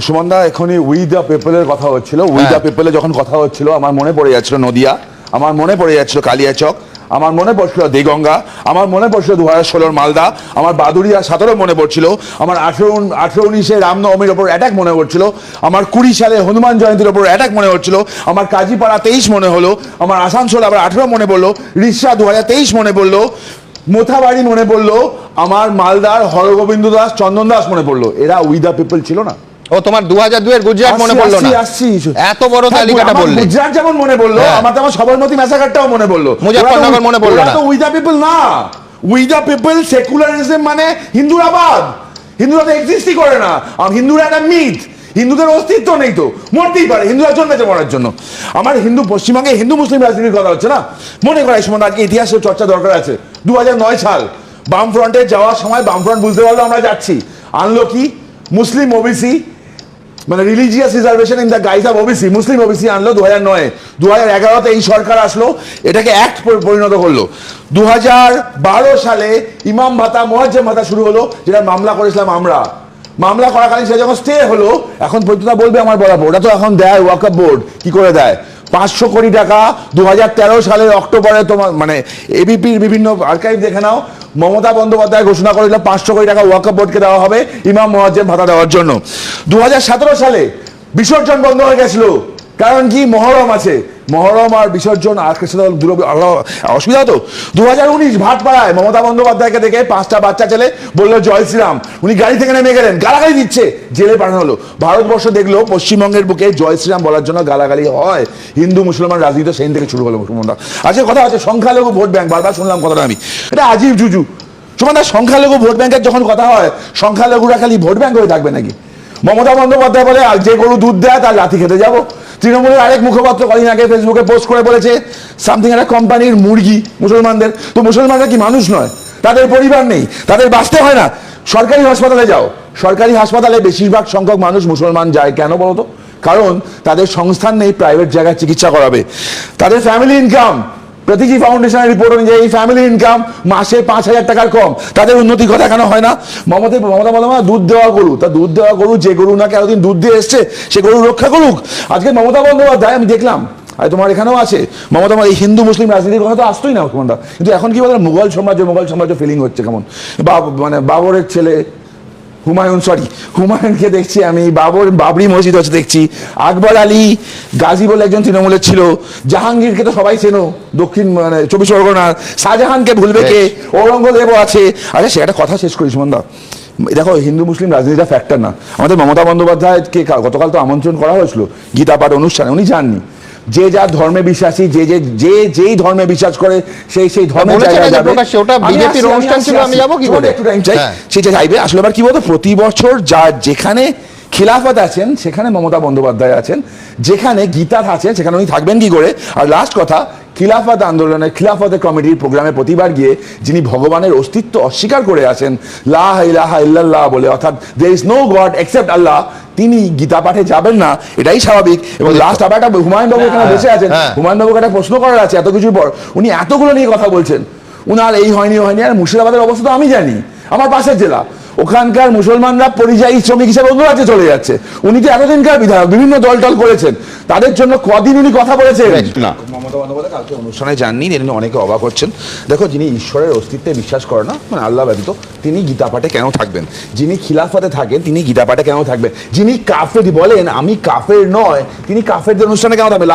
সুমনদা এখনই we the পিপলের কথা হচ্ছিল। We the. পিপলে যখন কথা হচ্ছিল আমার মনে পড়ে যাচ্ছিল নদিয়া আমার মনে পড়ে যাচ্ছিল কালিয়াচক আমার মনে পড়ছিল দেগঙ্গা আমার মনে পড়ছিল দু হাজার ষোলোর মালদা আমার বাদুড়িয়া সতেরো মনে পড়ছিল আমার আঠেরো আঠেরো উনিশে রামনবমীর ওপর অ্যাটাক মনে পড়ছিল আমার কুড়ি সালে হনুমান জয়ন্তীর ওপর অ্যাটাক মনে হচ্ছিল আমার কাজীপাড়া তেইশ মনে হলো আমার আসানসোল আবার আঠেরো মনে পড়ল রিসা দু হাজার তেইশ মনে পড়ল মোথাবাড়ি মনে পড়ল আমার মালদার হরগোবিন্দ দাস চন্দন দাস মনে পড়ল। এরা উই দ্য পিপল ছিল না। ও তোমার দু হাজার দুয়ের গুজরাট মনে পড়ল না। এত বড় হ্যাঁ, তালিকাটা বললে। গুজরাট যেমন মনে পড়ল হ্যাঁ। আমার তেমন সবরমতী ম্যাসাকারটাও মনে পড়ল। তো- মনে পড়ল না। উই দ্য পিপল না। উই দ্য পিপল সেকুলারিজম মানে হিন্দুরা বাদ হিন্দুরা তো এক্সিস্টই করে না। হিন্দুরা একটা মিথ হিন্দুদের অস্তিত্ব নেই তো। মরতেই পারে হিন্দুরা জন্মেছে মরার জন্য। আমার হিন্দু পশ্চিমবঙ্গে হিন্দু মুসলিম রাজনীতির কথা হচ্ছে না? মনে করা এই সময় আজকে ইতিহাসের চর্চা দরকার আছে। দু হাজার নয় সাল বাম ফ্রন্টে যাওয়ার সময় বাম ফ্রন্ট বুঝতে পারল আমরা যাচ্ছি। আনলো কি? মুসলিম ওবিসি মানে religious reservation in the guise of OBC Muslim OBC আনলো দু হাজার নয়। দু হাজার এগারোতে এই সরকার আসলো, এটাকে অ্যাক্ট পরিণত করল। দু হাজার বারো সালে ইমাম ভাতা, মোয়াজ্জেম ভাতা শুরু হলো, যেটা মামলা করেছিলাম আমরা। মামলা করাকালীন সেটা যখন স্টে হলো, এখন পর্যন্ত বলবে আমার বরাবর। ওটা তো এখন দেয় ওয়াকআপ বোর্ড কি করে দেয়? পাঁচশো কোটি টাকা দু হাজার তেরো সালের অক্টোবরে তোমার মানে এবিপির বিভিন্ন আর্কাইভ দেখে নাও মমতা বন্দ্যোপাধ্যায় ঘোষণা করেছিল পাঁচশো কোটি টাকা ওয়াকফ বোর্ডকে দেওয়া হবে ইমাম মহাজ্জেম ভাতা দেওয়ার জন্য। দু হাজার সতেরো সালে বিসর্জন বন্ধ হয়ে গেছিল। কারণ কি? মহরম আছে। মহরম আর বিসর্জন আর দূর অসুবিধা তো দু হাজার উনিশ ভাটপাড়ায় মমতা বন্দ্যোপাধ্যায়কে দেখে পাঁচটা বাচ্চা ছেলে বলল, জয় শ্রীরাম। উনি গাড়ি থেকে নেমে গেলেন, গালাগালি দিচ্ছে, জেলে পাঠানো হলো। ভারতবর্ষ দেখল, পশ্চিমবঙ্গের বুকে জয় শ্রীরাম বলার জন্য গালাগালি হয়। হিন্দু, মুসলমান রাজনীতি সেই থেকে শুরু হলো, মুসলমানরা। আজকে কথা হচ্ছে সংখ্যালঘু ভোট ব্যাংক, বারবার শুনলাম কথাটা আমি। এটা আজীব জুজু। সুমানদা সংখ্যালঘু ভোট ব্যাংকের যখন কথা হয়, সংখ্যালঘুরা খালি ভোট ব্যাংক হয়ে থাকবে নাকি? মমতা বন্দ্যোপাধ্যায় বলে যে গরু দুধ দেয়, তার লাথি খেতে যাব। তৃণমূলের আরেক মুখপাত্র কদিন আগে ফেসবুকে পোস্ট করে বলেছে সামথিং একটা কোম্পানির মুরগি মুসলমানদের। তো মুসলমানরা কি মানুষ নয়? তাদের পরিবার নেই, তাদের বাঁচতে হয় না। সরকারি হাসপাতালে যাও। সরকারি হাসপাতালে বেশিরভাগ সংখ্যক মানুষ মুসলমান যায় কেন বলতো? কারণ তাদের সংস্থান নেই প্রাইভেট জায়গায় চিকিৎসা করাবে। তাদের ফ্যামিলি ইনকাম প্রতিজি ফাউন্ডেশনের রিপোর্ট অনুযায়ী ফ্যামিলি ইনকাম মাসে পাঁচ হাজার টাকার কম। তাদের উন্নতি কথা কেন হয় না? মমতা মমতা দুধ দেওয়া গরু। তা দুধ দেওয়া গরু, যে গরু নাকি এতদিন দুধ দিয়ে এসছে, সে গরু রক্ষা করুক। আজকে মমতা বন্দ্যোপাধ্যায়, আমি দেখলাম, আর তোমার এখানেও আছে। মমতা এই হিন্দু মুসলিম রাজনীতির কথা তো আসতোই না কিন্তু এখন কি বলে, মুঘল সাম্রাজ্য মুঘল সাম্রাজ্য ফিলিং হচ্ছে কেমন? বা মানে বাবরের ছেলে হুমায়ুন সরি হুমায়ুনকে দেখছি আমি বাবর বাবরি মসজিদ হচ্ছে দেখছি। আকবর আলী গাজী বলে একজন তৃণমূলের ছিল। জাহাঙ্গীরকে তো সবাই চেনো দক্ষিণ মানে চব্বিশ পরগনার। শাহজাহানকে ভুলবে কে? ঔরঙ্গজেবও আছে। আরে সে একটা কথা শেষ করি সুমন্দা দেখো হিন্দু মুসলিম রাজনীতিটা ফ্যাক্টর না। আমাদের মমতা বন্দ্যোপাধ্যায়কে গতকাল তো আমন্ত্রণ করা হয়েছিল গীতা পাঠ অনুষ্ঠানে উনি যাননি। যে যা ধর্মে বিশ্বাসী যে যে যে যেই ধর্মে বিশ্বাস করে সেই সেই ধর্মে বলেছে না জায়গায় যে যাবে ওটা আমি BJP র আসছি, আমি অনুষ্ঠান ছিল, আমি। যাব কি করে? হ্যাঁ। সেটা চাইবে আসলে আবার কি বলতো প্রতি বছর যা যেখানে খিলাফত আছেন সেখানে মমতা বন্দ্যোপাধ্যায় আছেন যেখানে গীতা আছেন সেখানে উনি থাকবেন কি করে আর লাস্ট কথা খিলাফত আন্দোলনের খিলাফতের কমিটির প্রোগ্রামে প্রতিবার গিয়ে যিনি ভগবানের অস্তিত্ব অস্বীকার করে আছেন লাহ ইলাহা ইল্লাল্লাহ বলে অর্থাৎ there is no god except Allah তিনি গীতা পাঠে যাবেন না এটাই স্বাভাবিক। এবং লাস্ট আবার একটা হুমায়ুন বাবু এখানে বসে আছেন। হ্যাঁ। হুমায়ুন বাবুকে একটা প্রশ্ন করার আছে এত কিছুর পর। উনি এতগুলো নিয়ে কথা বলছেন। উনার এই হয়নি হয়নি আর মুর্শিদাবাদের অবস্থা তো আমি জানি। আমার পাশের জেলা। ওখানকার মুসলমানরা পরিযায়ী শ্রমিক হিসেবে অন্য রাজ্যে চলে যাচ্ছে। উনি তো এতদিনকার বিধায়ক বিভিন্ন দল টল করেছেন তাদের জন্য কদিন উনি কথা বলেছেন? না। মমতা বন্দ্যোপাধ্যায় কালকে অনুষ্ঠানে যাননি তিনি অনেকে অবাক হচ্ছেন। দেখো যিনি ঈশ্বরের অস্তিত্বে বিশ্বাস করেন না মানে আল্লাহ ব্যতীত তিনি গীতা পাঠে কেন থাকবেন? যিনি খিলাফতে থাকেন তিনি গীতা পাঠে কেন থাকবেন? যিনি কাফের বলেন আমি কাফের নয় তিনি কাফেরদের অনুষ্ঠানে কেন থাকবেন?